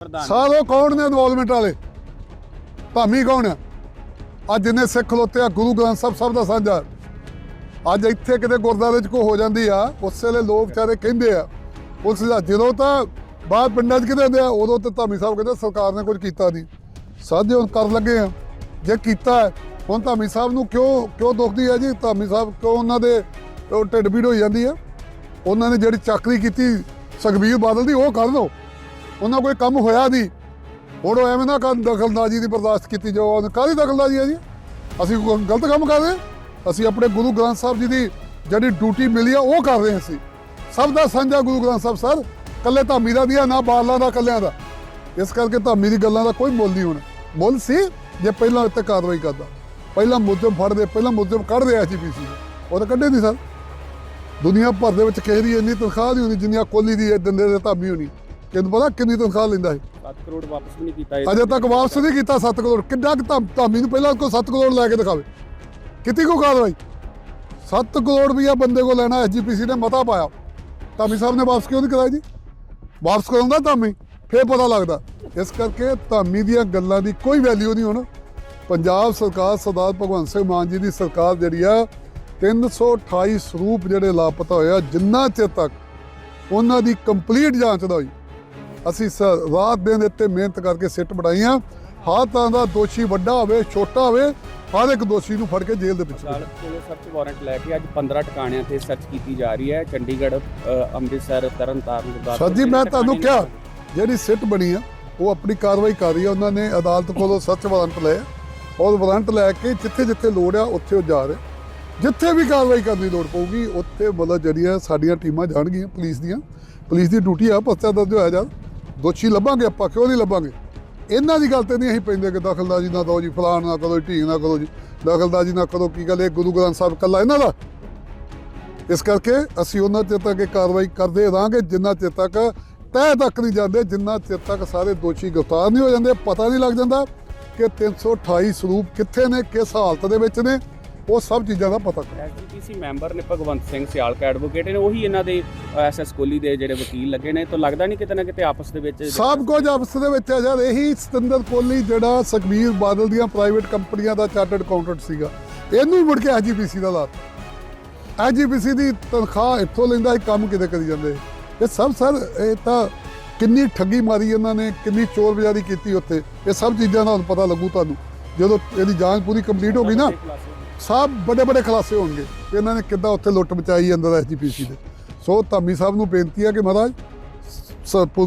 ਪ੍ਰਧਾਨ ਸਾਰੇ ਕੌਣ ਨੇ ਇਨਵੋਲਵਮੈਂਟ ਵਾਲੇ? ਧਾਮੀ ਕੌਣ ਆ? ਅੱਜ ਜਿੰਨੇ ਸਿੱਖ ਖਲੋਤੇ ਆ, ਗੁਰੂ ਗ੍ਰੰਥ ਸਾਹਿਬ, ਸਭ ਦਾ ਸਾਂਝਾ। ਅੱਜ ਇੱਥੇ ਕਿਤੇ ਗੁਰਦਾਰੇ 'ਚ ਕੋ ਹੋ ਜਾਂਦੀ ਆ, ਉਸ ਵੇਲੇ ਲੋਕ ਵਿਚਾਰੇ ਕਹਿੰਦੇ ਆ, ਉਸ ਦਾ ਜਦੋਂ ਤਾਂ ਬਾਹਰ ਪਿੰਡਾਂ 'ਚ ਕਿਤੇ ਹੁੰਦੇ ਆ, ਉਦੋਂ ਤੇ ਧਾਮੀ ਸਾਹਿਬ ਕਹਿੰਦੇ ਸਰਕਾਰ ਨੇ ਕੁਝ ਕੀਤਾ ਨਹੀਂ। ਸਾਧੇ ਹੁਣ ਕਰਨ ਲੱਗੇ ਆ। ਜੇ ਕੀਤਾ ਹੁਣ ਧਾਮੀ ਸਾਹਿਬ ਨੂੰ ਕਿਉਂ ਕਿਉਂ ਦੁਖਦੀ ਹੈ ਜੀ? ਧਾਮੀ ਸਾਹਿਬ ਕਿਉਂ ਉਹਨਾਂ ਦੇ ਢਿੱਡ ਪੀੜ ਹੋਈ ਜਾਂਦੀ ਆ? ਉਹਨਾਂ ਨੇ ਜਿਹੜੀ ਚੱਕਰੀ ਕੀਤੀ, ਸੁਖਬੀਰ ਬਾਦਲ ਦੀ, ਉਹ ਕਰ ਦਿਓ ਉਹਨਾਂ ਕੋਈ ਕੰਮ ਹੋਇਆ ਨਹੀਂ। ਹੁਣ ਉਹ ਐਵੇਂ ਨਾ ਕਰਨ, ਦਖਲਅੰਦਾਜ਼ੀ ਦੀ ਬਰਦਾਸ਼ਤ ਕੀਤੀ ਜਾਓ। ਉਹਨੇ ਕਾਹਦੀ ਦਖਲਦਾਜ਼ੀ ਹੈ ਜੀ? ਅਸੀਂ ਕੋਈ ਗਲਤ ਕੰਮ ਕਰ ਰਹੇ? ਅਸੀਂ ਆਪਣੇ ਗੁਰੂ ਗ੍ਰੰਥ ਸਾਹਿਬ ਜੀ ਦੀ ਜਿਹੜੀ ਡਿਊਟੀ ਮਿਲੀ ਆ, ਉਹ ਕਰ ਰਹੇ ਅਸੀਂ। ਸਭ ਦਾ ਸਾਂਝਾ ਗੁਰੂ ਗ੍ਰੰਥ ਸਾਹਿਬ, ਸਰ। ਕੱਲੇ ਧਾਮੀ ਦਾ ਦਿਆ ਨਾ ਬਾਦਲਾਂ ਦਾ ਕੱਲਿਆਂ ਦਾ। ਇਸ ਕਰਕੇ ਧਾਮੀ ਦੀ ਗੱਲਾਂ ਦਾ ਕੋਈ ਮੁੱਲ ਨਹੀਂ ਹੋਣਾ। ਮੁੱਲ ਸੀ, ਜੇ ਪਹਿਲਾਂ ਉੱਤੇ ਕਾਰਵਾਈ ਕਰਦਾ। ਪਹਿਲਾਂ ਮੁੱਦਮ ਫੜਦੇ, ਪਹਿਲਾਂ ਮੁੱਦਮ ਕੱਢਦੇ ਐਜੀਪੀਸੀ ਉਹ ਤਾਂ ਕੱਢੇ ਨਹੀਂ, ਸਰ। ਦੁਨੀਆ ਭਰ ਦੇ ਵਿੱਚ ਕਿਸੇ ਦੀ ਇੰਨੀ ਤਨਖਾਹ ਨਹੀਂ ਹੁੰਦੀ ਜਿੰਨੀ ਕੋਲੀ ਦੀ ਦਿੰਦੇ ਦੇ ਧਾਮੀ ਹੋਣੀ। ਕਿੰਨੂੰ ਪਤਾ ਕਿੰਨੀ ਤਨਖਾਹ ਲੈਂਦਾ ਹੈ 7 ਕਰੋੜ ਵਾਪਸ ਵੀ ਨਹੀਂ ਕੀਤਾ ਇਹ ਅਜੇ ਤੱਕ ਵਾਪਸ ਨਹੀਂ ਕੀਤਾ 7 ਕਰੋੜ। ਕਿੰਨਾ ਕੁ ਧਾਮ- ਧਾਮੀ ਨੂੰ ਪਹਿਲਾਂ ਕੋ 7 ਕਰੋੜ ਲੈ ਕੇ ਦਿਖਾਵੇ। ਕਿਤੇ ਕੋ ਕਾਰਵਾਈ 7 ਕਰੋੜ ਰੁਪਇਆ ਬੰਦੇ ਕੋ ਲੈਣਾ ਐਸਜੀਪੀਸੀ ਨੇ ਮਤਾ ਪਾਇਆ। ਧਾਮੀ ਸਾਹਿਬ ਨੇ ਵਾਪਸ ਕਿਉਂ ਨਹੀਂ ਕਰਾਇਆ ਜੀ? ਵਾਪਸ ਕਰਾਉਂਦਾ ਧਾਮੀ? ਫੇਰ ਪਤਾ ਲੱਗਦਾ। ਇਸ ਕਰਕੇ ਧਾਮੀ ਦੀਆਂ ਗੱਲਾਂ ਦੀ ਕੋਈ ਵੈਲਿਊ ਨਹੀਂ ਹੁਣ। ਪੰਜਾਬ ਸਰਕਾਰ ਸਰਦਾਰ ਭਗਵੰਤ ਸਿੰਘ ਮਾਨ ਜੀ ਦੀ ਸਰਕਾਰ ਜਿਹੜੀ ਆ 328 ਸਰੂਪ ਜਿਹੜੇ ਲਾਪਤਾ ਹੋਇਆ ਜਿੰਨਾ ਚਿਰ ਤੱਕ ਉਹਨਾਂ ਦੀ ਕੰਪਲੀਟ ਜਾਂਚ ਨਾ ਹੋਈ। ਅਸੀਂ ਰਾਤ ਦਿਨ ਇੱਥੇ ਮਿਹਨਤ ਕਰਕੇ ਸਿੱਟ ਬਣਾਈਆਂ। ਹਰ ਤਰ੍ਹਾਂ ਦਾ ਦੋਸ਼ੀ ਵੱਡਾ ਹੋਵੇ ਛੋਟਾ ਹੋਵੇ ਹਰ ਇੱਕ ਦੋਸ਼ੀ ਨੂੰ ਫੜ ਕੇ ਜੇਲ੍ਹ ਦੇ ਵਿੱਚ ਅਦਾਲਤ ਕੋਲੋਂ ਸਰਚ ਵਾਰੰਟ ਲੈ ਕੇ ਅੱਜ 15 ਟਿਕਾਣਿਆਂ ਤੇ ਸਰਚ ਕੀਤੀ ਜਾ ਰਹੀ ਹੈ। ਚੰਡੀਗੜ੍ਹ ਅੰਮ੍ਰਿਤਸਰ ਤਰਨਤਾਰਨ ਗੁਰਦਾਸਪੁਰ ਸਰ ਜੀ ਮੈਂ ਤੁਹਾਨੂੰ ਕਿਹਾ ਜਿਹੜੀ ਸਿੱਟ ਬਣੀ ਆ ਉਹ ਆਪਣੀ ਕਾਰਵਾਈ ਕਰ ਰਹੀ ਆ। ਉਹਨਾਂ ਨੇ ਅਦਾਲਤ ਕੋਲੋਂ ਸਰਚ ਵਾਰੰਟ ਲਏ ਔਰ ਵਾਰੰਟ ਲੈ ਕੇ ਜਿੱਥੇ ਜਿੱਥੇ ਲੋੜ ਆ ਉੱਥੇ ਉਹ ਜਾ ਰਹੇ। ਜਿੱਥੇ ਵੀ ਕਾਰਵਾਈ ਕਰਨ ਦੀ ਲੋੜ ਪਊਗੀ ਉੱਥੇ ਮਤਲਬ ਜਿਹੜੀਆਂ ਸਾਡੀਆਂ ਟੀਮਾਂ ਜਾਣਗੀਆਂ ਪੁਲਿਸ ਦੀਆਂ। ਪੁਲਿਸ ਦੀ ਡਿਊਟੀ ਆ ਪਰਚਾ ਦਰਜ ਹੋਇਆ ਜਾ। ਦੋਸ਼ੀ ਲੱਭਾਂਗੇ ਆਪਾਂ, ਕਿਉਂ ਨਹੀਂ ਲੱਭਾਂਗੇ? ਇਹਨਾਂ ਦੀ ਗੱਲ ਤੇ ਨਹੀਂ ਅਸੀਂ ਪੈਂਦੇ ਕਿ ਦਖਲਦਾਜ਼ੀ ਨਾ ਦਿਓ ਜੀ, ਫਲਾਣ ਨਾ ਕਰੋ ਢੀਂਗ ਨਾ ਕਰੋ ਜੀ, ਦਖਲਦਾਜ਼ੀ ਨਾ ਕਰੋ, ਕੀ ਗੱਲ ਇਹ ਗੁਰੂ ਗ੍ਰੰਥ ਸਾਹਿਬ ਕੱਲਾ ਇਹਨਾਂ ਦਾ? ਇਸ ਕਰਕੇ ਅਸੀਂ ਉਹਨਾਂ ਚਿਰ ਤੱਕ ਇਹ ਕਾਰਵਾਈ ਕਰਦੇ ਰਹਾਂਗੇ, ਜਿੰਨਾ ਚਿਰ ਤੱਕ ਤਹਿ ਤੱਕ ਨਹੀਂ ਜਾਂਦੇ, ਜਿੰਨਾ ਚਿਰ ਤੱਕ ਸਾਰੇ ਦੋਸ਼ੀ ਗ੍ਰਿਫਤਾਰ ਨਹੀਂ ਹੋ ਜਾਂਦੇ, ਪਤਾ ਨਹੀਂ ਲੱਗ ਜਾਂਦਾ ਕਿ 328 ਸਰੂਪ ਕਿੱਥੇ ਨੇ, ਕਿਸ ਹਾਲਤ ਦੇ ਵਿੱਚ ਨੇ, ਉਹ ਸਭ ਚੀਜ਼ਾਂ ਦਾ ਪਤਾ ਕਰੋ। ਐਸਜੀਪੀਸੀ ਮੈਂਬਰ ਨੇ ਭਗਵੰਤ ਸਿੰਘ ਸਿਆਲਕਾ ਐਡਵੋਕੇਟ ਨੇ, ਉਹੀ ਇਹਨਾਂ ਦੇ ਐਸਐਸ ਕੋਹਲੀ ਦੇ ਜਿਹੜੇ ਵਕੀਲ ਲੱਗੇ ਨੇ, ਤਾਂ ਲੱਗਦਾ ਨਹੀਂ ਕਿਤੇ ਨਾ ਕਿਤੇ ਆਪਸ ਦੇ ਵਿੱਚ ਸਭ ਕੁਝ ਆਪਸ ਦੇ ਵਿੱਚ ਹੈ ਯਾਰ, ਇਹੀ ਸਤਿੰਦਰ ਕੋਹਲੀ ਜਿਹੜਾ ਸੁਖਬੀਰ ਬਾਦਲ ਦੀਆਂ ਪ੍ਰਾਈਵੇਟ ਕੰਪਨੀਆਂ ਦਾ ਚਾਰਟਰਡ ਅਕਾਊਂਟੈਂਟ ਸੀਗਾ। ਇਹਨੂੰ ਮੁੜ ਕੇ ਐਜੀਪੀਸੀ ਦਾ ਲਾਤ ਐਜੀਪੀਸੀ ਦੀ ਤਨਖਾਹ ਇੱਥੋਂ ਲੈਂਦਾ ਸੀ, ਕੰਮ ਕਿਤੇ ਕਰੀ ਜਾਂਦੇ ਇਹ ਸਭ ਸਰ, ਇਹ ਤਾਂ ਕਿੰਨੀ ਠੱਗੀ ਮਾਰੀ ਇਹਨਾਂ ਨੇ, ਕਿੰਨੀ ਚੋਰ ਬਜ਼ਾਰੀ ਕੀਤੀ ਉੱਥੇ। ਇਹ ਸਭ ਚੀਜ਼ਾਂ ਦਾ ਪਤਾ ਲੱਗੂ ਤੁਹਾਨੂੰ। ਜਦੋਂ ਇਹਦੀ ਜਾਂਚ ਪੂਰੀ ਕੰਪਲੀਟ ਹੋ ਗਈ ਨਾ, ਸਭ ਵੱਡੇ ਵੱਡੇ ਖਲਾਸੇ ਹੋਣਗੇ ਇਹਨਾਂ ਨੇ ਕਿੱਦਾਂ ਉੱਥੇ ਲੁੱਟ ਮਚਾਈ ਅੰਦਰ ਐਸਜੀਪੀਸੀ ਦੇ। ਸੋ ਧਾਮੀ ਸਾਹਿਬ ਨੂੰ ਬੇਨਤੀ ਹੈ ਕਿ ਮਹਾਰਾਜ